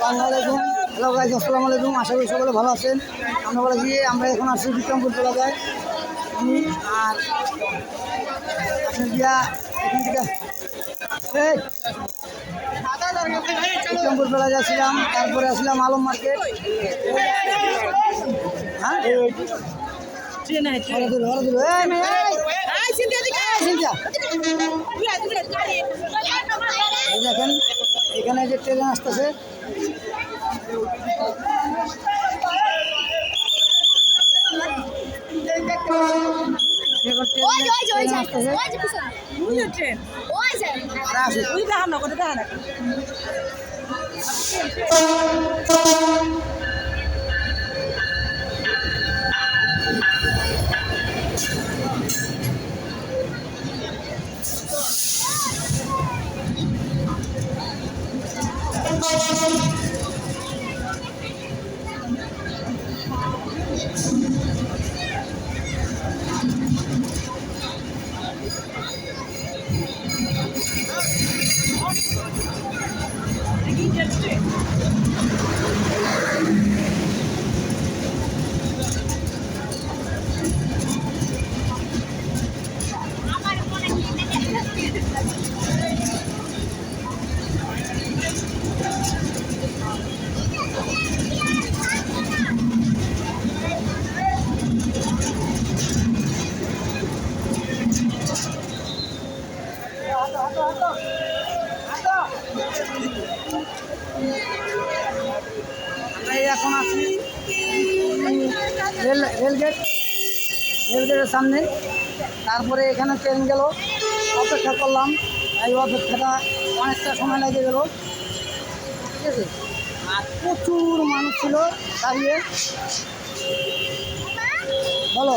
আসসালামাইকুম hello guys আসসালামু আলাইকুম আশা করি সকলে ভালো আছেন আমরা বলে গিয়ে আমরা এখন আসছি বিক্রমপুর এলাকায় আমি আর আপনার দিয়া এখান বিক্রমপুর বেলা যাচ্ছিলাম তারপরে আসলাম আলম মার্কেট হ্যাঁ দেখেন এখানে যে ট্রেন আসতেছে আসতেছে আর আসুক। এখন আছি রেল, রেলগেট, রেলগেটের সামনে। তারপরে এখানে ট্রেন গেল, অপেক্ষা করলাম। এই অপেক্ষাটা অনেকটা সময় লেগে গেল। ঠিক আছে? আর প্রচুর মানুষ ছিল দাঁড়িয়ে। বলো।